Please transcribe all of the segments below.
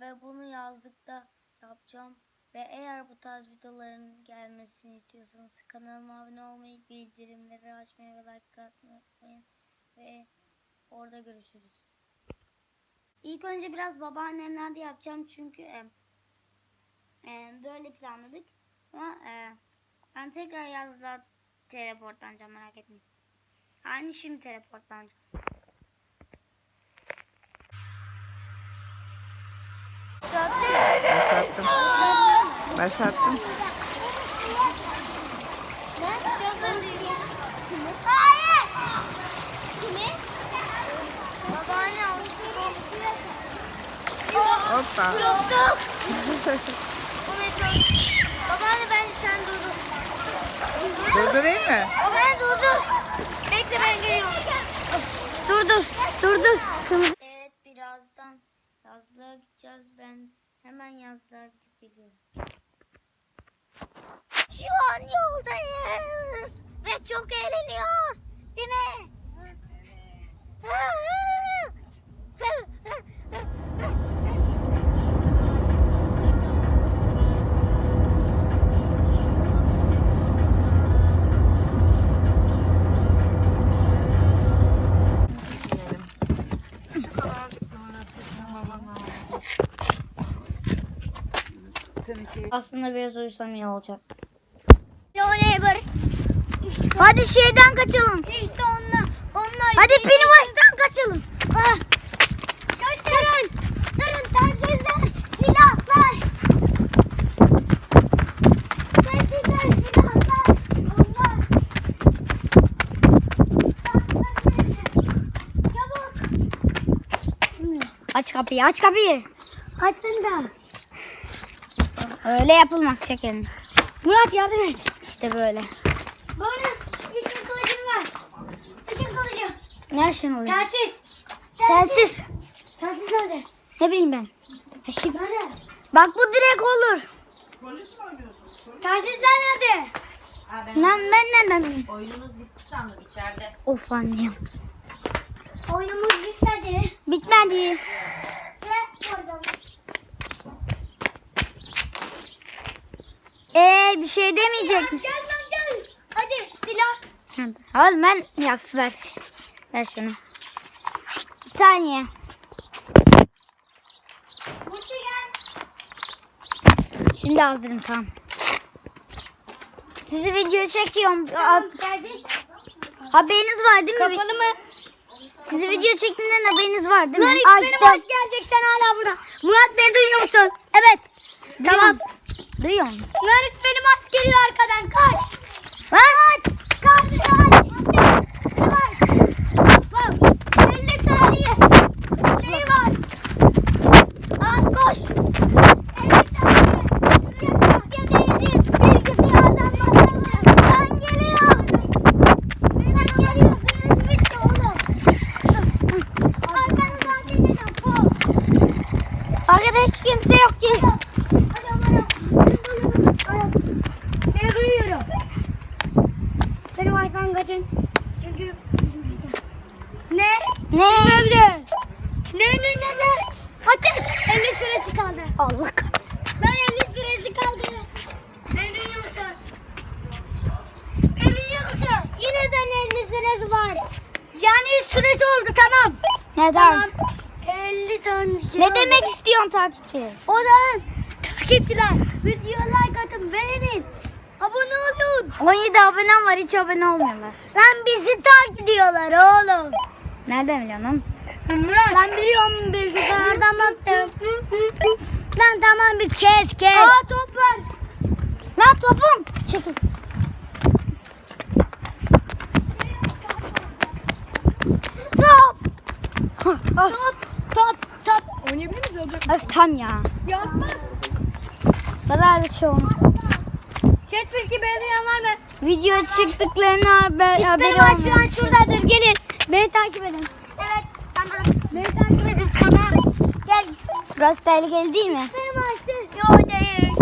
ve bunu yazlıkta yapacağım. Ve eğer bu tarz videoların gelmesini istiyorsanız kanalıma abone olmayı, bildirimleri açmayı ve like atmayı unutmayın. Ve orada görüşürüz. İlk önce biraz babaannemlerde yapacağım çünkü e, e, böyle planladık. Ama e, ben tekrar yazlığa teleportlanacağım merak etmeyin. Aynı şimdi teleportlanacağım. Başlattım. Başlattım. Hayır. Kimi? Babaanne. Hoppa. Onu çözdük. Babaanne bence sen durdur. Durdurayım mı? Babaanne durdur. Bekle ben geliyorum. Durdur. Durdur. Kırmızı. Evet birazdan yazlığa gideceğiz. Ben hemen yazlığa gidip geliyorum. Şu an yoldayız. Ve çok eğleniyoruz. Değil mi? Aslında biraz uyusam iyi olacak. Hadi şeyden kaçalım. İşte onlar. Onlar. Hadi Pennywise'dan kaçalım. Ah. Durun. Durun telsizler. Silahlar. Telsizler silahlar. Onlar. Çabuk. Aç kapıyı aç kapıyı. Açsın da. Öyle yapılmaz çekelim. Murat yardım et. İşte böyle. Bana oluyor? Telsiz. Telsiz. Telsiz nerede? Ne bileyim ben. Ha, şimdi- Nerede? Bak bu direkt olur. Telsizler nerede? Lan ben nereden bileyim? Oyunumuz bitti sandım içeride. Of annem. Oyunumuz bitmedi. Bitmedi. Ve orada. Ee bir şey demeyecek misin? Gel lan gel. Hadi silah. Oğlum ben ya ver. Ver şunu. Bir saniye. Şimdi hazırım tamam. Sizi video çekiyorum. Haberiniz var değil mi? Kapalı mı? Sizi video çektiğimden haberiniz var değil mi? Murat benim hoş gelecek sen hala burada. Murat beni duyuyor musun? Evet. Tamam. Duyuyor musun? Murat benim az geliyor arkadan kaç. Kaç. Kaç kaç. Kaç. 힘 세요. İstiyorsun takipçi? O da takipçiler. Video like atın beğenin. Abone olun. 17 abonem var hiç abone olmuyorlar. Lan bizi takip ediyorlar oğlum. Nereden biliyorsun oğlum? Lan biliyorum bilgisayardan baktım. Lan tamam bir kes kes. Aa top var. Lan topum. Çekil. Top top top. Oynayabilir miyiz? Öf tam ya. Yapma. Bana öyle şey olmaz. Chat bilgi beğenen var mı? Video çıktıklarını haber, haberi var şu olmuyor. an şuradadır gelin. Beni takip edin. Evet tamam. Beni takip edin. Tamam. Gel. Burası tehlikeli değil mi? Benim açtım. Yok değil.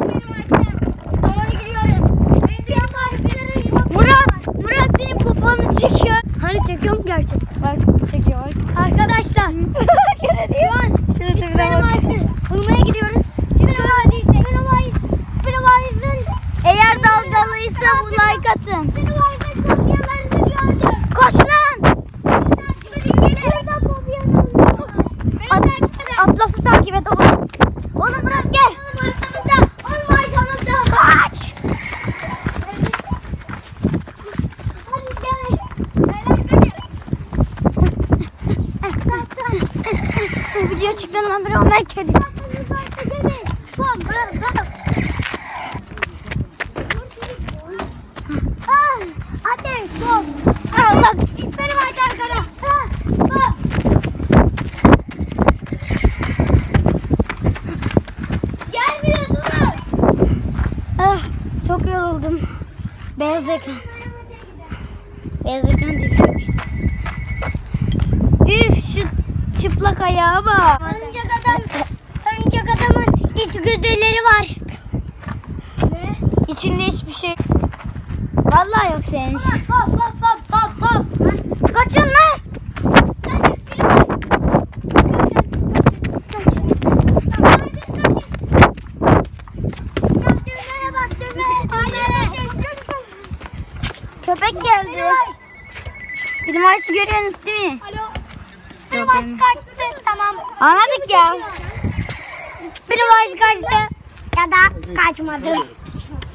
Benim açtım. Doğru gidiyorum. Beni bir takipçilerim. Murat, Murat senin poponu çekiyor. Hani çekiyor mu gerçekten? Bak çekiyor. Arkadaşlar. şu an Çabuk like atın. Pennywise kopyalarını gördüm. Koş lan. At- Atlas'ı takip et oğlum. Oğlum bırak gel. Oğlum arkamızda. Oğlum arkamızda. Kaç. Hadi gel. Bu video çıktığından beri onlar kedi. Ateş, bom. Allah. Bom. Gelmiyor durun. Çok yoruldum. Beyaz ekran. Beyaz ekran değil. Üf şu çıplak ayağa bak. Örümcek adam, örümcek adamın iç güdüleri var. Ne? İçinde hiçbir şey. Vallahi yok senin. Hop hop hop hop hop. Kaçın lan. Köpek geldi. Benim Ayşe görüyorsunuz değil mi? Alo. Benim Ayşe kaçtı. Tamam. Anladık ya. Benim Ayşe kaçtı. Ya da kaçmadı.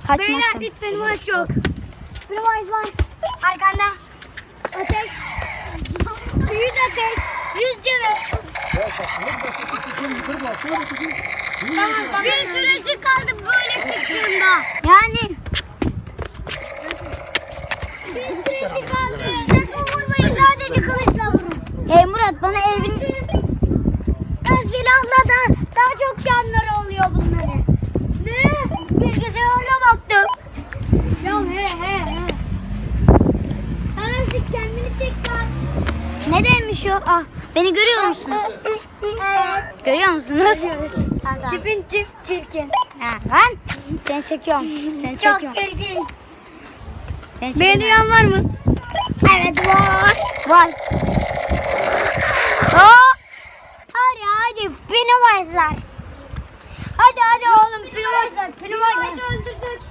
Kaçmasın. Beyler benim Ayşe yok. Benim Ayşe var. Arkanda. Ateş. Yüz ateş. Yüz canı. Tamam. Bir süresi kaldı böyle sıktığında. Yani. Bir süresi kaldı. Sakın vurmayın sadece kılıçla vurun. Ey Murat bana evin... Ben silahla da daha çok canları oluyor bunların. Ne? Bilgisayarla baktım. Ya he he he. Anacık kendini çek lan. Ne demiş o? Ah, beni görüyor musunuz? Evet. Görüyor musunuz? Tipin çift çirkin. Ha, ben seni çekiyorum. Seni çekiyorum. Çok çirkin. Beni duyan var mı? Evet var. Var. Aa! Hadi hadi Pennywise'lar. Hadi hadi oğlum Pennywise'lar. Pennywise'ları öldürdük.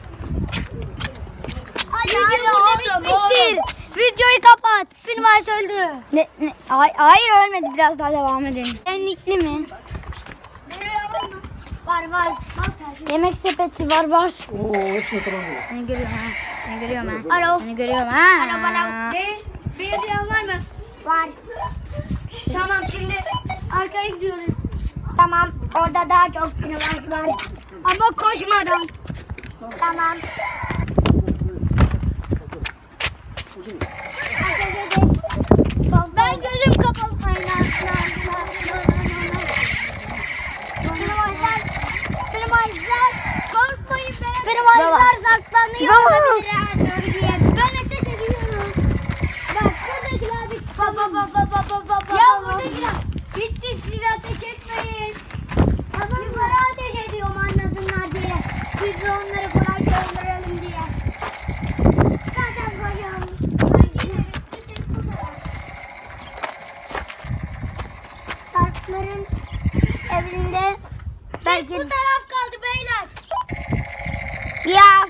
Hadi Video hadi burada bitmiştir. Videoyu kapat. Pennywise öldü. Ne, ne? Ay, hayır ölmedi. Biraz daha devam edelim. Enlikli mi? Var var. Yemek sepeti var var. Oo, hepsini tamam. Seni görüyorum ha. Seni görüyorum ha. Alo. Seni görüyorum ha. Alo bana. Bir, bir duyan var mı? Var. Tamam şimdi arkaya gidiyoruz. Tamam. Orada daha çok Pennywise var. Ama koşmadan. Tamam. Ben gözüm kapalı. Ay, Korkmayın ben. Pennywise saklanıyor. Tipe bak. olabilir. Ben ateş ediyorum. Bak buradakiler bir Baba baba baba baba. Ya buradakiler. Bitti siz ateş etmeyin. Adamlara ateş ediyorum anlasınlar diye. Biz de onları kolayca öldürelim diye. Zaten kocam. Sarpların evinde belki... Bu taraf kaldı beyler. Ya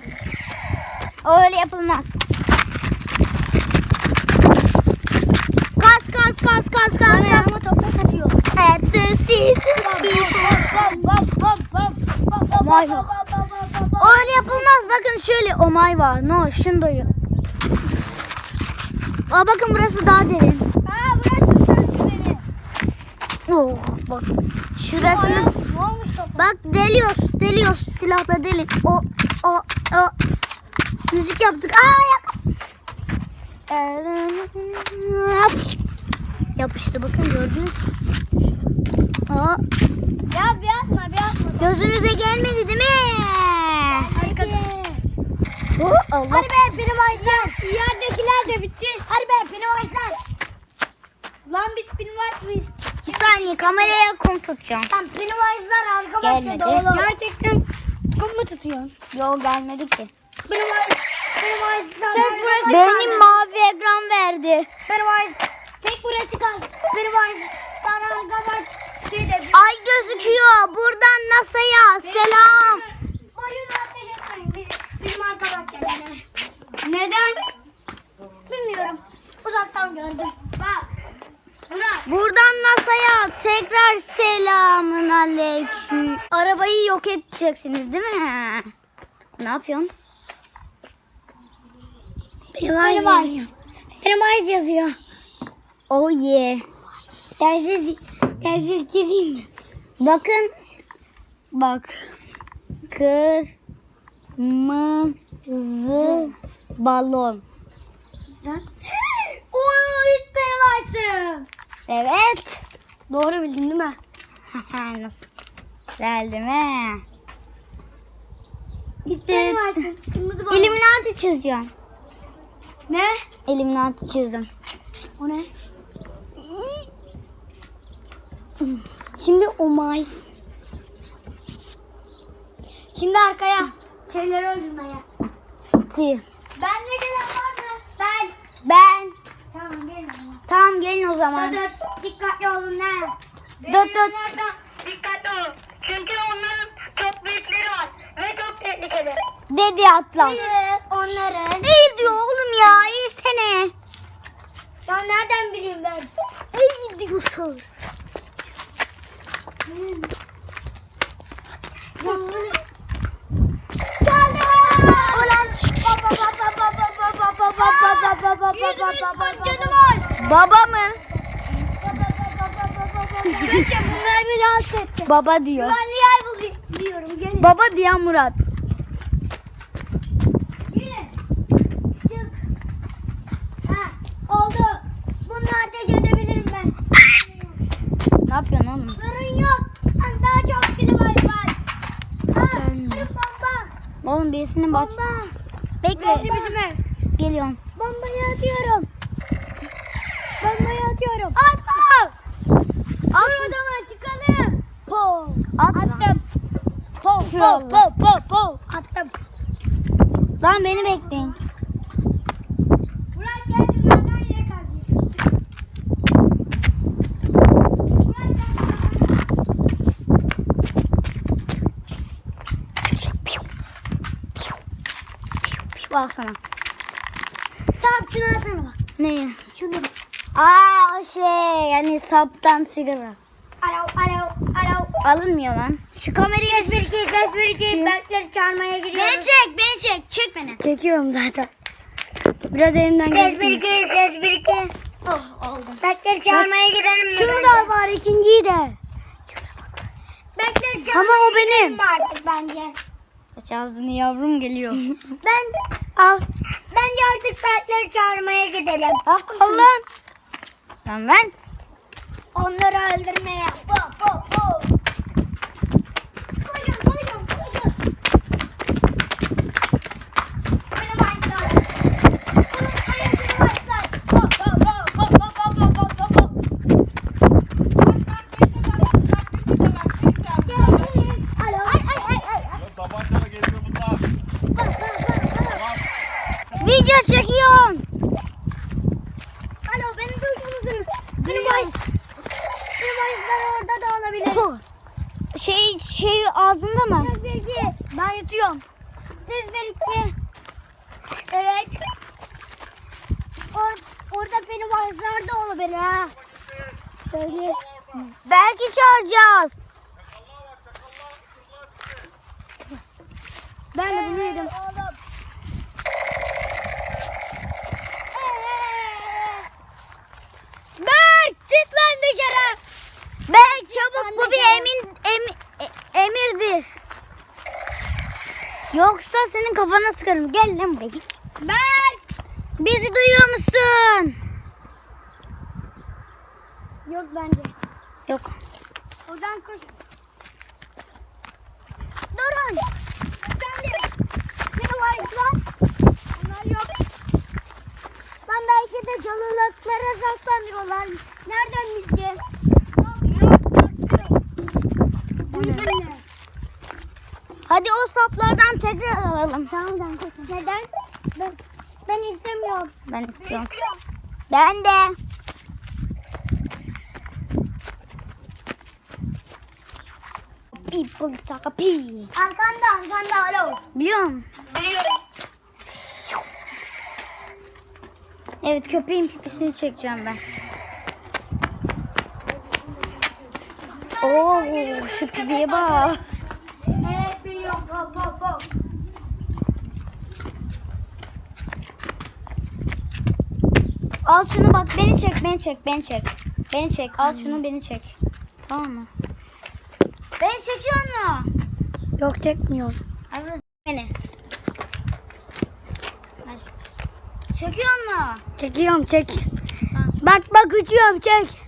öyle yapılmaz. Kas kas kas kas kas. Ayağıma toprak atıyor. At the seasons keep Vay bak. Öyle yapılmaz. Bakın şöyle. My god. No. Şundoyu. Aa bakın burası daha derin. Ha burası sarı beni. Oh bak. Şurasını? Bak deliyoruz, deliyoruz silahla deli. O, o, o. Müzik yaptık. Aa yap. Yapıştı bakın gördünüz. Aa, Ya bir atma bir atma. gözünüze gelmedi değil mi? Oh, Allah. Hadi be Pennywise. Yerdekiler de bitti. Hadi be Pennywise Lan bit Pennywise mıyız? Bir saniye kameraya kum tutacağım. Lan Pennywise'lar arka Gelmedi. oğlum. Gerçekten kum mu tutuyorsun? Yok gelmedi ki. Pennywise. Pennywise. Tek burası Benim kaldı. mavi ekran verdi. Pennywise. Tek burası kaldı. Pennywise. Lan arka bahçede. Ay gözüküyor. Buradan NASA'ya selam. Neden? Bilmiyorum. Uzaktan gördüm. Bak. Buradan NASA'ya tekrar selamın aleyküm. Arabayı yok edeceksiniz değil mi? Ne yapıyorsun? Pennywise yazıyor. Oh yeah. Dersiz Gel siz mi? Bakın. Bak. Kırmızı balon. Oo, üç peri varsın. Evet. Doğru bildim değil mi? Nasıl? Geldi mi? Gitti. Peri Eliminati çizeceğim. Ne? Eliminati çizdim. O ne? Şimdi o my. Şimdi arkaya. Şeyleri öldürmeye. Çiz. Ben ne gelen var mı? Ben. Ben. Tamam gelin. Tamam gelin o zaman. Hadi dikkatli olun ne? Dört dört. Dikkatli olun. Çünkü onların çok büyükleri var. Ve çok tehlikeli. Dedi Atlas. Onların. İyi diyor oğlum ya. iyi sene. Ya nereden bileyim ben? İyi diyorsun. Ulan Baba mı? Geçe bunlar bir rahatsız etti. Baba diyor. Ben yer buluyorum. Gelin. Baba diyen Murat. birisini baş... Bekle. Burası. Geliyorum. Bombayı atıyorum. Bombayı atıyorum. Atma. At. Dur odama çıkalım. Pov. Attım. Pov pov pov pov pov. Attım. Lan beni bekleyin. Bak sana. Tamam şunu atsana bak. Ne? Şunu. Aa o şey yani saptan sigara. Arav arav arav. Alınmıyor lan. Şu kamerayı Ses bir iki ses bir iki. Bekleri çağırmaya gidiyoruz. Beni çek, beni çek. Çek beni. Çekiyorum zaten. Biraz elimden Ses bir iki, ses bir iki. Oh oldu. Bekleri çağırmaya gidelim mi? Şunu da var ikinciyi de. Bekleri Ama o benim. artık bence. Aç ağzını yavrum geliyor. Ben al. bence artık bekleri çağırmaya gidelim. Alın. Lan ben. Onları öldürmeye. Bo bo bo. Ben de bunu yedim. Berk çık lan dışarı. Ben çabuk bu bir emin em- e- emirdir. Yoksa senin kafana sıkarım. Gel lan buraya. Berk. Bizi duyuyor musun? Yok bence. Yok. Oradan koş. Durun. Var? Onlar yok. Lan belki de çalılıklara saklanıyorlar. Nereden bileceğiz? Hadi o saplardan tekrar alalım. Tamam ben. Neden? Ben, ben istemiyorum. Ben istiyorum. Ben de. People taka pi. Arkanda arkanda alo. Biliyor musun? Evet köpeğin pipisini çekeceğim ben. Oo şu pipiye bak. Al şunu bak beni çek beni çek beni çek. Beni çek al şunu beni çek. Tamam mı? Beni çekiyor mu? Yok çekmiyor. Hazır beni. Çekiyor mu? Çekiyorum çek. Tamam. Bak bak uçuyorum çek.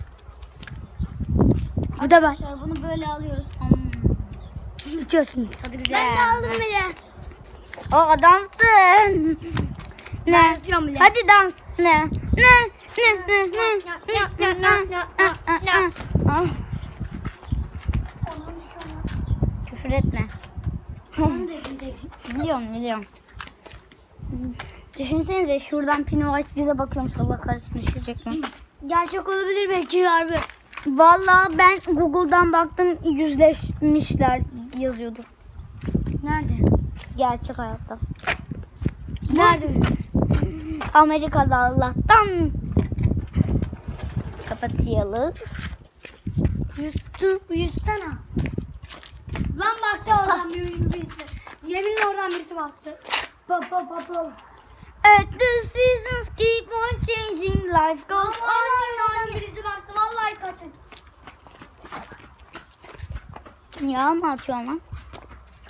Bu da bak. Arkadaşlar bunu böyle alıyoruz. Hmm. Uçuyorsun. Tadı güzel. Ben de aldım bile. O adamsın. Ne? Uçuyorum bile. Hadi dans. Ne? Ne? Ne? Ne? Ne? Ne? Ne? Ne? Ne? Ne? Ah. Küfür etme. Biliyorum biliyorum. Düşünsenize şuradan Pennywise bize bakıyormuş Allah kahretsin düşecek mi? Gerçek olabilir belki harbi. Vallahi ben Google'dan baktım yüzleşmişler yazıyordu. Nerede? Gerçek hayatta. Nerede? Amerika'da Allah'tan. Kapatıyoruz. Yüzdü, yüzsene. Lan baktı oradan bir- birisi. Yeminle oradan birisi baktı. Pop pop pop pop. At the seasons keep on changing, life goes on and oradan birisi baktı. Vallahi kaçın. on. Yağ mı atıyor lan?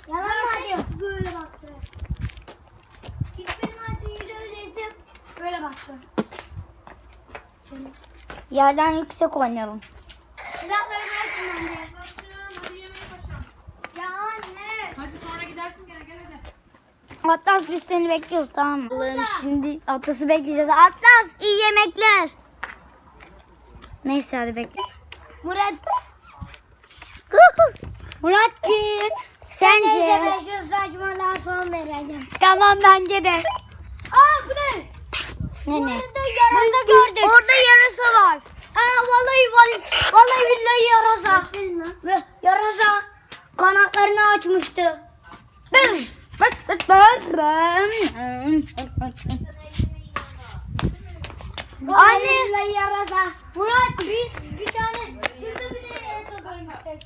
Yalan mı Böyle baktı. Hiç benim artık yüzü öyleyse böyle baktı. Yerden yüksek oynayalım. Silahları bırakın bence. Hadi yemeğe paşam. Ya anne. Hadi sonra gidersin gene gel hadi. Atlas biz seni bekliyoruz tamam mı? Allah'ım şimdi Atlas'ı bekleyeceğiz. Atlas iyi yemekler. Neyse hadi bekle. Murat. Murat kim? Sence? Neyse ben şu saçmalığa son vereceğim. Tamam bence de. Aa bu ne? Ne ne? Burada yarasa gördük. Orada yarasa var. Aa vallahi vallahi vallahi billahi yarasa. Yarasa kanatlarını açmıştı. Bım. Bak bak bak. Anne. Murat bir, bir tane şurada bir de.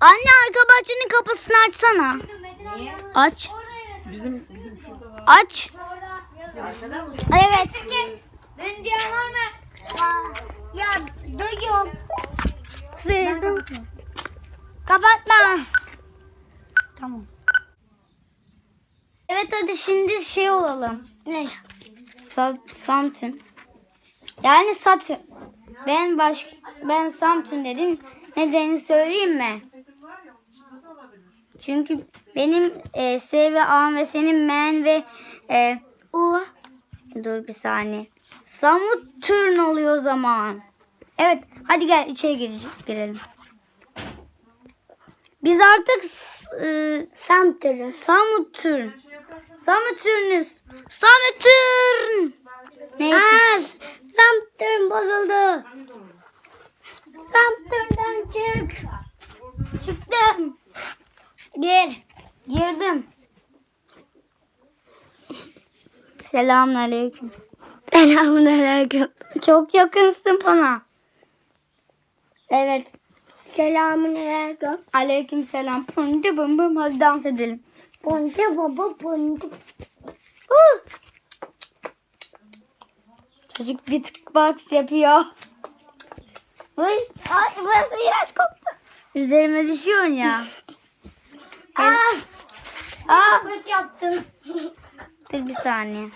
Anne arka bahçenin kapısını açsana. Yanına- Aç. Bizim bizim şurada var. Aç. Evet. Çünkü ben diyen var mı? Ya duyuyorum. Sıyırdım. Kapatma. Tamam. Evet hadi şimdi şey olalım. Ne? Sa Samtün. Yani Satürn. Ben baş ben Samtün dedim. Nedeni söyleyeyim mi? Çünkü benim e, S ve A ve senin men ve e, U dur bir saniye. Samutürn oluyor o zaman. Evet hadi gel içeri gir girelim. Biz artık e, Samtürü. Samutürn. Samutürnüz. Samutürn. Neyse. Aa, Samtürn bozuldu. Samtürn'den çık. Çıktım. Gir. Girdim. Selamünaleyküm. Selamünaleyküm. Çok yakınsın bana. Evet. Selamünaleyküm. Aleyküm selam. Pındı bım bım. Hadi dans edelim. Ponte baba ponte. Huh. Çocuk beatbox yapıyor. Uy, ay burası iğrenç koktu. Üzerime düşüyorsun ya. Aa, Aa, kötü yaptım. dur bir saniye.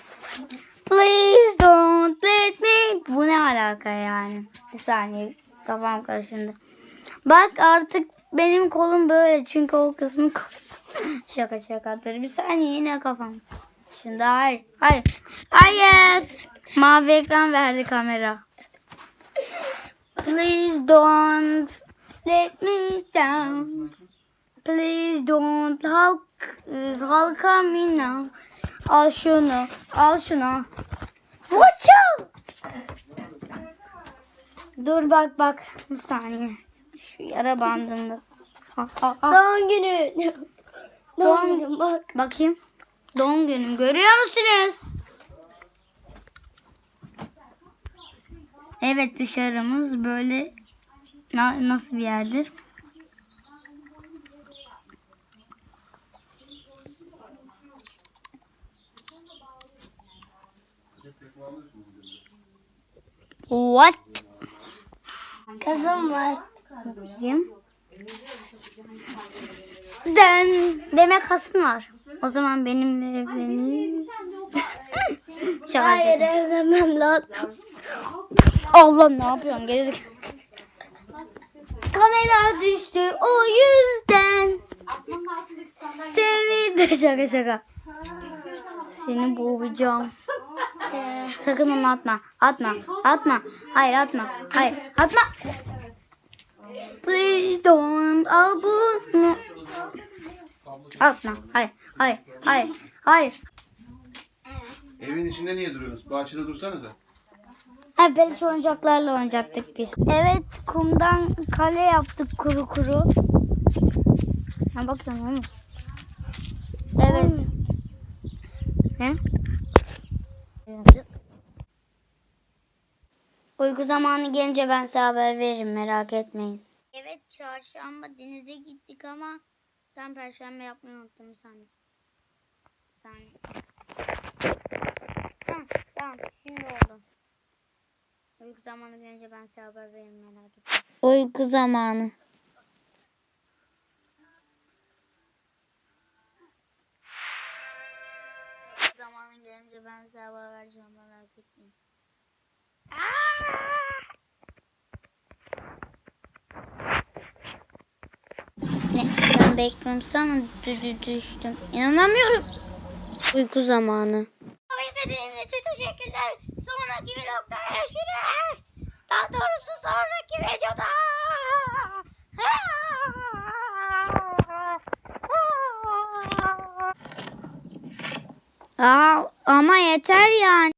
Please don't let me. Bu ne alaka yani? Bir saniye. Kafam karışındı. Bak artık benim kolum böyle çünkü o kısmı koptu. Şaka şaka. Dur bir saniye yine kafam. Şimdi hayır. Hayır. Hayır. Mavi ekran verdi kamera. Please don't let me down. Please don't halk halka me now. Al şunu. Al şunu. Watch out. Dur bak bak. Bir saniye. Şu yara bandında. Doğum günü. Doğum günüm bak. Bakayım. Doğum günüm görüyor musunuz? Evet dışarımız böyle na nasıl bir yerdir? What? Kızım var. Bakayım. Den. Demek kasın var. O zaman benimle evlenir. şaka Hayır evlenmem lan. Allah ne yapıyorsun gerizekalı. Kamera düştü o yüzden. De şaka şaka. Seni boğacağım. Sakın onu atma. Atma. Atma. Hayır atma. Hayır atma. Please don't al bunu. Atma. Hayır. Hayır. Hayır. Hayır. Evin içinde niye duruyorsunuz? Bahçede dursanıza. Ha peluş oyuncaklarla oynayacaktık biz. Evet kumdan kale yaptık kuru kuru. Ha değil mi? Evet. Ne? Uyku zamanı gelince ben size haber veririm merak etmeyin. Evet çarşamba denize gittik ama ben perşembe yapmayı unuttum sandım. Sandım. Tamam tamam şimdi oldu. Uyku zamanı gelince ben size haber veririm merak etmeyin. Uyku zamanı. Zamanı gelince ben size haber vereceğim merak etmeyin. Ne? Ben bekliyorum sana dü- düştüm. İnanamıyorum. Uyku zamanı. İzlediğiniz için teşekkürler. Sonraki vlogda görüşürüz. Daha doğrusu sonraki videoda. Aa, ama yeter yani.